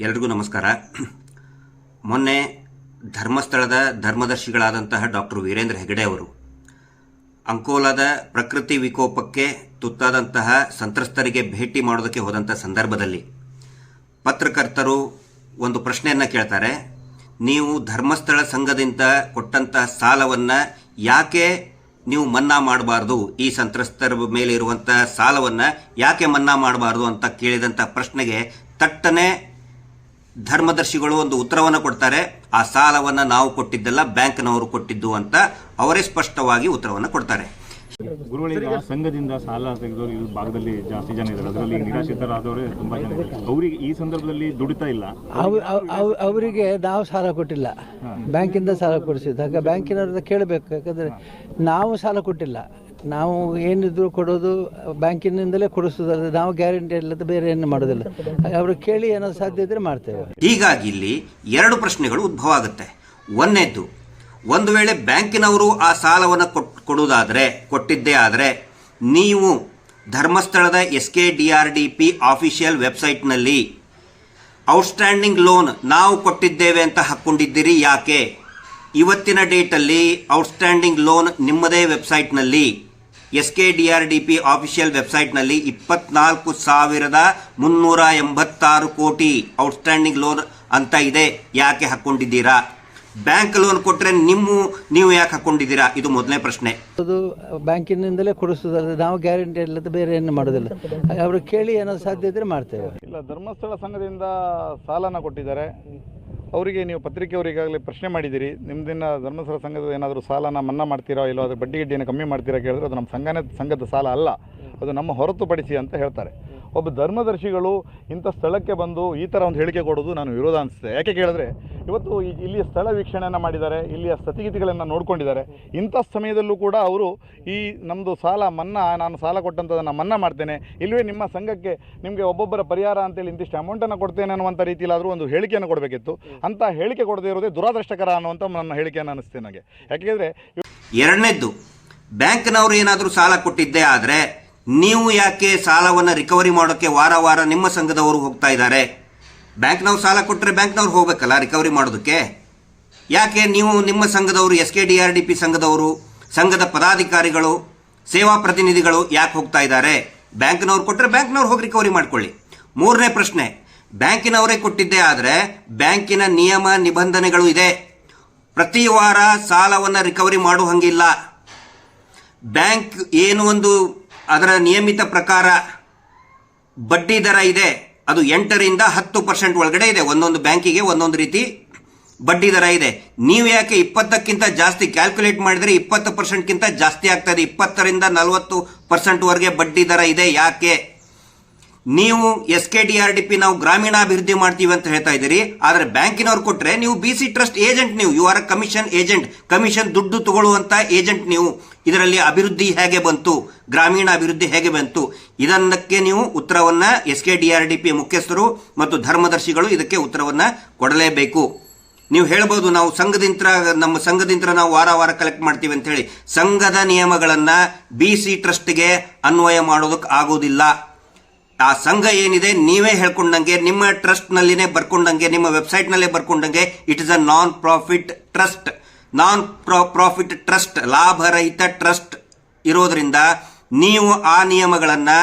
ಎಲ್ರಿಗೂ ನಮಸ್ಕಾರ. ಮೊನ್ನೆ ಧರ್ಮಸ್ಥಳದ ಧರ್ಮದರ್ಶಿಗಳಾದಂತಹ ಡಾಕ್ಟರ್ ವೀರೇಂದ್ರ ಹೆಗಡೆ ಅವರು ಅಂಕೋಲಾದ ಪ್ರಕೃತಿ ವಿಕೋಪಕ್ಕೆ ತುತ್ತಾದಂತಹ ಸಂತ್ರಸ್ತರಿಗೆ ಭೇಟಿ ಮಾಡೋದಕ್ಕೆ ಹೋದಂಥ ಸಂದರ್ಭದಲ್ಲಿ ಪತ್ರಕರ್ತರು ಒಂದು ಪ್ರಶ್ನೆಯನ್ನು ಕೇಳ್ತಾರೆ. ನೀವು ಧರ್ಮಸ್ಥಳ ಸಂಘದಿಂದ ಕೊಟ್ಟಂತಹ ಸಾಲವನ್ನು ಯಾಕೆ ನೀವು ಮನ್ನಾ ಮಾಡಬಾರ್ದು? ಈ ಸಂತ್ರಸ್ತರ ಮೇಲೆ ಇರುವಂತಹ ಸಾಲವನ್ನು ಯಾಕೆ ಮನ್ನಾ ಮಾಡಬಾರ್ದು ಅಂತ ಕೇಳಿದಂಥ ಪ್ರಶ್ನೆಗೆ ತಟ್ಟನೆ ಧರ್ಮದರ್ಶಿಗಳು ಒಂದು ಉತ್ತರವನ್ನು ಕೊಡ್ತಾರೆ. ಆ ಸಾಲವನ್ನು ನಾವು ಕೊಟ್ಟಿದ್ದಲ್ಲ ಬ್ಯಾಂಕ್ನವರು ಕೊಟ್ಟಿದ್ದು ಅಂತ ಅವರೇ ಸ್ಪಷ್ಟವಾಗಿ ಉತ್ತರವನ್ನು ಕೊಡ್ತಾರೆ. ಗುರುಗಳಿಗ ಸಂಘದಿಂದ ಸಾಲ ತೆಗೆದವರು ಈ ಭಾಗದಲ್ಲಿ ಜಾಸ್ತಿ ಜನ ಇದ್ದಾರೆ. ಅದರಲ್ಲಿ ನಿರಾಶ್ರಿತರಾದವರೇ ತುಂಬಾ ಜನ ಇದ್ದಾರೆ. ಅವರಿಗೆ ಈ ಸಂದರ್ಭದಲ್ಲಿ ದುಡಿತಾ ಇಲ್ಲ. ಅವ್ ಅವ್- ಅವ್- ಅವರಿಗೆ ನಾವು ಸಾಲ ಕೊಟ್ಟಿಲ್ಲ. ಬ್ಯಾಂಕಿಂದ ಸಾಲ ಕೊಡಿಸಿದ್ದು. ಹಾಗೆ ಬ್ಯಾಂಕಿನವ್ರದ್ದು ಕೇಳಬೇಕು. ಯಾಕಂದ್ರೆ ನಾವು ಸಾಲ ಕೊಟ್ಟಿಲ್ಲ. ನಾವು ಏನಿದ್ರು ಕೊಡೋದು ಬ್ಯಾಂಕಿನಿಂದಲೇ ಕೊಡಿಸೋದಲ್ಲ ನಾವು ಗ್ಯಾರಂಟಿ ಇಲ್ಲದ ಬೇರೆ ಏನು ಮಾಡೋದಿಲ್ಲ. ಅವರು ಕೇಳಿ ಏನೋ ಸಾಧ್ಯ ಇದ್ರೆ ಮಾಡ್ತೇವೆ. ಹೀಗಾಗಿ ಇಲ್ಲಿ ಎರಡು ಪ್ರಶ್ನೆಗಳು ಉದ್ಭವ ಆಗುತ್ತೆ. ಒಂದನೇದ್ದು ಒಂದು ವೇಳೆ ಬ್ಯಾಂಕಿನವರು ಆ ಸಾಲವನ್ನು ಕೊಟ್, ಕೊಡುವುದಾದರೆ, ಕೊಟ್ಟಿದ್ದೇ ಆದರೆ, ನೀವು ಧರ್ಮಸ್ಥಳದ S K D R D P official ವೆಬ್ಸೈಟ್ನಲ್ಲಿ ಔಟ್ಸ್ಟ್ಯಾಂಡಿಂಗ್ ಲೋನ್ ನಾವು ಕೊಟ್ಟಿದ್ದೇವೆ ಅಂತ ಹಾಕ್ಕೊಂಡಿದ್ದೀರಿ ಯಾಕೆ? ಇವತ್ತಿನ ಡೇಟಲ್ಲಿ ಔಟ್ಸ್ಟ್ಯಾಂಡಿಂಗ್ ಲೋನ್ ನಿಮ್ಮದೇ ವೆಬ್ಸೈಟ್ನಲ್ಲಿ S K D R D P official ವೆಬ್ಸೈಟ್ನಲ್ಲಿ ಇಪ್ಪತ್ನಾಲ್ಕು ಸಾವಿರದ ಮುನ್ನೂರ ಎಂಬತ್ತಾರು ಕೋಟಿ ಔಟ್ಸ್ಟ್ಯಾಂಡಿಂಗ್ ಲೋನ್ ಅಂತ ಇದೆ ಯಾಕೆ ಹಾಕ್ಕೊಂಡಿದ್ದೀರಾ? ಬ್ಯಾಂಕ್ ಲೋನ್ ಕೊಟ್ಟರೆ ನಿಮ್ಮ ನೀವು ಯಾಕೆ ಹಾಕೊಂಡಿದ್ದೀರಾ ಇದು ಮೊದಲನೇ ಪ್ರಶ್ನೆ. ಅದು ಬ್ಯಾಂಕಿನಿಂದಲೇ ಕೊಡಿಸೋದಲ್ಲ ನಾವು ಗ್ಯಾರಂಟಿ ಇಲ್ಲದ ಬೇರೆ ಏನು ಮಾಡೋದಿಲ್ಲ. ಅವರು ಕೇಳಿ ಏನೋ ಸಾಧ್ಯ ಇದ್ರೆ ಮಾಡ್ತೇವೆ. ಇಲ್ಲ ಧರ್ಮಸ್ಥಳ ಸಂಘದಿಂದ ಸಾಲನ ಕೊಟ್ಟಿದ್ದಾರೆ. ಅವರಿಗೆ ನೀವು ಪತ್ರಿಕೆಯವರಿಗಾಗಲೇ ಪ್ರಶ್ನೆ ಮಾಡಿದ್ದೀರಿ ನಿಮ್ಮದಿನ ಧರ್ಮಸ್ಥಳ ಸಂಘದ ಏನಾದರೂ ಸಾಲನ ಮನ್ನಾ ಮಾಡ್ತೀರಾ ಇಲ್ಲೋ ಅದ್ರ ಬಡ್ಡಿ ಗಿಡ್ಡಿಯನ್ನು ಕಮ್ಮಿ ಮಾಡ್ತೀರಾ ಕೇಳಿದ್ರೆ ಅದು ನಮ್ಮ ಸಂಘನೇ, ಸಂಘದ ಸಾಲ ಅಲ್ಲ, ಅದು ನಮ್ಮ ಹೊರತುಪಡಿಸಿ ಅಂತ ಹೇಳ್ತಾರೆ. ಒಬ್ಬ ಧರ್ಮದರ್ಶಿಗಳು ಇಂಥ ಸ್ಥಳಕ್ಕೆ ಬಂದು ಈ ಥರ ಒಂದು ಹೇಳಿಕೆ ಕೊಡೋದು ನಾನು ವಿರೋಧ ಅನಿಸುತ್ತೆ. ಯಾಕೆ ಕೇಳಿದ್ರೆ, ಇವತ್ತು ಇಲ್ಲಿಯ ಸ್ಥಳ ವೀಕ್ಷಣೆಯನ್ನು ಮಾಡಿದ್ದಾರೆ, ಇಲ್ಲಿಯ ಸ್ಥಿತಿಗತಿಗಳನ್ನು ನೋಡ್ಕೊಂಡಿದ್ದಾರೆ. ಇಂಥ ಸಮಯದಲ್ಲೂ ಕೂಡ ಅವರು ಈ ನಮ್ಮದು ಸಾಲ ಮನ್ನಾ, ನಾನು ಸಾಲ ಕೊಟ್ಟಂಥದ್ದನ್ನು ಮನ್ನಾ ಮಾಡ್ತೇನೆ. ಇಲ್ಲವೇ ನಿಮ್ಮ ಸಂಘಕ್ಕೆ ನಿಮಗೆ ಒಬ್ಬೊಬ್ಬರ ಪರಿಹಾರ ಅಂತೇಳಿ ಇಂತಿಷ್ಟು ಅಮೌಂಟನ್ನು ಕೊಡ್ತೇನೆ ಅನ್ನುವಂಥ ರೀತಿಯಲ್ಲಾದರೂ ಒಂದು ಹೇಳಿಕೆಯನ್ನು ಕೊಡಬೇಕಿತ್ತು. ಅಂತ ಹೇಳಿಕೆ ಕೊಡದೇ ಇರೋದೇ ದುರಾದೃಷ್ಟಕರ ಅನ್ನುವಂಥ ನನ್ನ ಹೇಳಿಕೆಯನ್ನು ಅನಿಸ್ತೇನೆ ನನಗೆ. ಯಾಕೆಂದರೆ ಎರಡನೇದ್ದು, ಬ್ಯಾಂಕ್ನವರು ಏನಾದರೂ ಸಾಲ ಕೊಟ್ಟಿದ್ದೇ ಆದರೆ ನೀವು ಯಾಕೆ ಸಾಲವನ್ನು ರಿಕವರಿ ಮಾಡೋಕ್ಕೆ ವಾರ ವಾರ ನಿಮ್ಮ ಸಂಘದವರು ಹೋಗ್ತಾ ಇದ್ದಾರೆ? ಬ್ಯಾಂಕ್ನವ್ರು ಸಾಲ ಕೊಟ್ಟರೆ ಬ್ಯಾಂಕ್ನವ್ರು ಹೋಗಬೇಕಲ್ಲ ರಿಕವರಿ ಮಾಡೋದಕ್ಕೆ? ಯಾಕೆ ನೀವು ನಿಮ್ಮ ಸಂಘದವರು, S K D R D P ಸಂಘದವರು, ಸಂಘದ ಪದಾಧಿಕಾರಿಗಳು, ಸೇವಾ ಪ್ರತಿನಿಧಿಗಳು ಯಾಕೆ ಹೋಗ್ತಾ ಇದ್ದಾರೆ? ಬ್ಯಾಂಕ್ನವ್ರು ಕೊಟ್ಟರೆ ಬ್ಯಾಂಕ್ನವ್ರು ಹೋಗಿ ರಿಕವರಿ ಮಾಡ್ಕೊಳ್ಳಿ. ಮೂರನೇ ಪ್ರಶ್ನೆ, ಬ್ಯಾಂಕಿನವರೇ ಕೊಟ್ಟಿದ್ದೇ ಆದರೆ ಬ್ಯಾಂಕಿನ ನಿಯಮ ನಿಬಂಧನೆಗಳು ಇದೆ. ಪ್ರತಿ ವಾರ ಸಾಲವನ್ನು ರಿಕವರಿ ಮಾಡೋ ಹಂಗಿಲ್ಲ. ಬ್ಯಾಂಕ್ ಏನು ಒಂದು ಅದರ ನಿಯಮಿತ ಪ್ರಕಾರ ಬಡ್ಡಿ ದರ ಇದೆ, ಅದು ಎಂಟರಿಂದ ಹತ್ತು ಪರ್ಸೆಂಟ್ ಒಳಗಡೆ ಇದೆ. ಒಂದೊಂದು ಬ್ಯಾಂಕಿಗೆ ಒಂದೊಂದು ರೀತಿ ಬಡ್ಡಿ ದರ ಇದೆ. ನೀವು ಯಾಕೆ ಇಪ್ಪತ್ತಕ್ಕಿಂತ ಜಾಸ್ತಿ ಕ್ಯಾಲ್ಕುಲೇಟ್ ಮಾಡಿದರೆ ಇಪ್ಪತ್ತು ಪರ್ಸೆಂಟ್ಗಿಂತ ಜಾಸ್ತಿ ಆಗ್ತದೆ ಇಪ್ಪತ್ತರಿಂದ ನಲವತ್ತು ಪರ್ಸೆಂಟ್ವರೆಗೆ ಬಡ್ಡಿ ದರ ಇದೆ ಯಾಕೆ? ನೀವು S K D R D P ನಾವು ಗ್ರಾಮೀಣಾಭಿವೃದ್ಧಿ ಮಾಡ್ತೀವಿ ಅಂತ ಹೇಳ್ತಾ ಇದ್ದೀರಿ. ಆದರೆ ಬ್ಯಾಂಕಿನವ್ರು ಕೊಟ್ಟರೆ ನೀವು ಬಿ ಸಿ ಟ್ರಸ್ಟ್ ಏಜೆಂಟ್ ನೀವು. You are commission agent. Commission ದುಡ್ಡು ತಗೊಳ್ಳುವಂತ ಏಜೆಂಟ್ ನೀವು. ಇದರಲ್ಲಿ ಅಭಿವೃದ್ಧಿ ಹೇಗೆ ಬಂತು, ಗ್ರಾಮೀಣ ಅಭಿವೃದ್ಧಿ ಹೇಗೆ ಬಂತು, ಇದನ್ನಕ್ಕೆ ನೀವು ಉತ್ತರವನ್ನ S K D R D P ಮುಖ್ಯಸ್ಥರು ಮತ್ತು ಧರ್ಮದರ್ಶಿಗಳು ಇದಕ್ಕೆ ಉತ್ತರವನ್ನ ಕೊಡಲೇಬೇಕು. ನೀವು ಹೇಳ್ಬೋದು ನಾವು ಸಂಘದಿಂದ, ನಮ್ಮ ಸಂಘದಿಂದ ನಾವು ವಾರ ವಾರ ಕಲೆಕ್ಟ್ ಮಾಡ್ತೀವಿ ಅಂತ ಹೇಳಿ. ಸಂಘದ ನಿಯಮಗಳನ್ನ ಬಿ ಸಿ ಟ್ರಸ್ಟ್ಗೆ ಅನ್ವಯ ಮಾಡೋದಕ್ಕೆ ಆಗೋದಿಲ್ಲ. ಆ ಸಂಘ ಏನಿದೆ ನೀವೇ ಹೇಳ್ಕೊಂಡಂಗೆ, ನಿಮ್ಮ ಟ್ರಸ್ಟ್ನಲ್ಲಿನೇ ಬರ್ಕೊಂಡಂಗೆ, ನಿಮ್ಮ ವೆಬ್ಸೈಟ್ನಲ್ಲೇ ಬರ್ಕೊಂಡಂಗೆ it is a non profit trust non profit trust ಲಾಭರಹಿತ ಟ್ರಸ್ಟ್ ಇರೋದರಿಂದ ನೀವು ಆ ನಿಯಮಗಳನ್ನು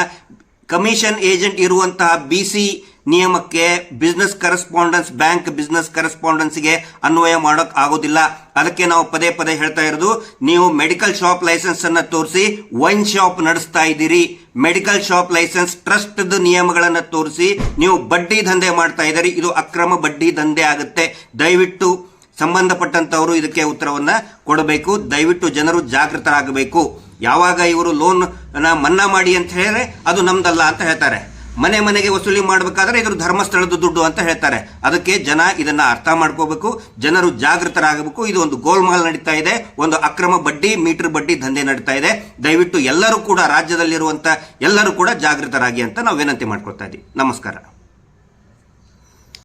ಕಮಿಷನ್ ಏಜೆಂಟ್ ಇರುವಂತಹ ಬಿ ಸಿ ನಿಯಮಕ್ಕೆ ಬಿಸ್ನೆಸ್ ಕರೆಸ್ಪಾಂಡೆನ್ಸ್ ಬ್ಯಾಂಕ್ ಬಿಸ್ನೆಸ್ ಕರೆಸ್ಪಾಂಡೆನ್ಸ್ಗೆ ಅನ್ವಯ ಮಾಡೋಕ್ ಆಗೋದಿಲ್ಲ. ಅದಕ್ಕೆ ನಾವು ಪದೇ ಪದೇ ಹೇಳ್ತಾ ಇರೋದು, ನೀವು ಮೆಡಿಕಲ್ ಶಾಪ್ ಲೈಸೆನ್ಸ್ ಅನ್ನು ತೋರಿಸಿ ವೈನ್ ಶಾಪ್ ನಡೆಸ್ತಾ ಇದ್ದೀರಿ. ಮೆಡಿಕಲ್ ಶಾಪ್ ಲೈಸೆನ್ಸ್ ಟ್ರಸ್ಟ್ ನಿಯಮಗಳನ್ನು ತೋರಿಸಿ ನೀವು ಬಡ್ಡಿ ದಂಧೆ ಮಾಡ್ತಾ ಇದ್ದೀರಿ. ಇದು ಅಕ್ರಮ ಬಡ್ಡಿ ದಂಧೆ ಆಗುತ್ತೆ. ದಯವಿಟ್ಟು ಸಂಬಂಧಪಟ್ಟಂತವರು ಇದಕ್ಕೆ ಉತ್ತರವನ್ನ ಕೊಡಬೇಕು. ದಯವಿಟ್ಟು ಜನರು ಜಾಗೃತರಾಗಬೇಕು. ಯಾವಾಗ ಇವರು ಲೋನ್ ಮನ್ನಾ ಮಾಡಿ ಅಂತ ಹೇಳಿದ್ರೆ ಅದು ನಮ್ದಲ್ಲ ಅಂತ ಹೇಳ್ತಾರೆ. ಮನೆ ಮನೆಗೆ ವಸೂಲಿ ಮಾಡಬೇಕಾದ್ರೆ ಇದ್ರ ಧರ್ಮಸ್ಥಳದ ದುಡ್ಡು ಅಂತ ಹೇಳ್ತಾರೆ. ಅದಕ್ಕೆ ಜನ ಇದನ್ನ ಅರ್ಥ ಮಾಡ್ಕೋಬೇಕು. ಜನರು ಜಾಗೃತರಾಗಬೇಕು. ಇದು ಒಂದು ಗೋಲ್ಮಾಲ್ ನಡೀತಾ ಇದೆ. ಒಂದು ಅಕ್ರಮ ಬಡ್ಡಿ, ಮೀಟರ್ ಬಡ್ಡಿ ದಂಧೆ ನಡೀತಾ ಇದೆ. ದಯವಿಟ್ಟು ಎಲ್ಲರೂ ಕೂಡ ರಾಜ್ಯದಲ್ಲಿರುವಂತ ಎಲ್ಲರೂ ಕೂಡ ಜಾಗೃತರಾಗಿ ಅಂತ ನಾವು ವಿನಂತಿ ಮಾಡ್ಕೊಳ್ತಾ ಇದ್ದೀವಿ. ನಮಸ್ಕಾರ.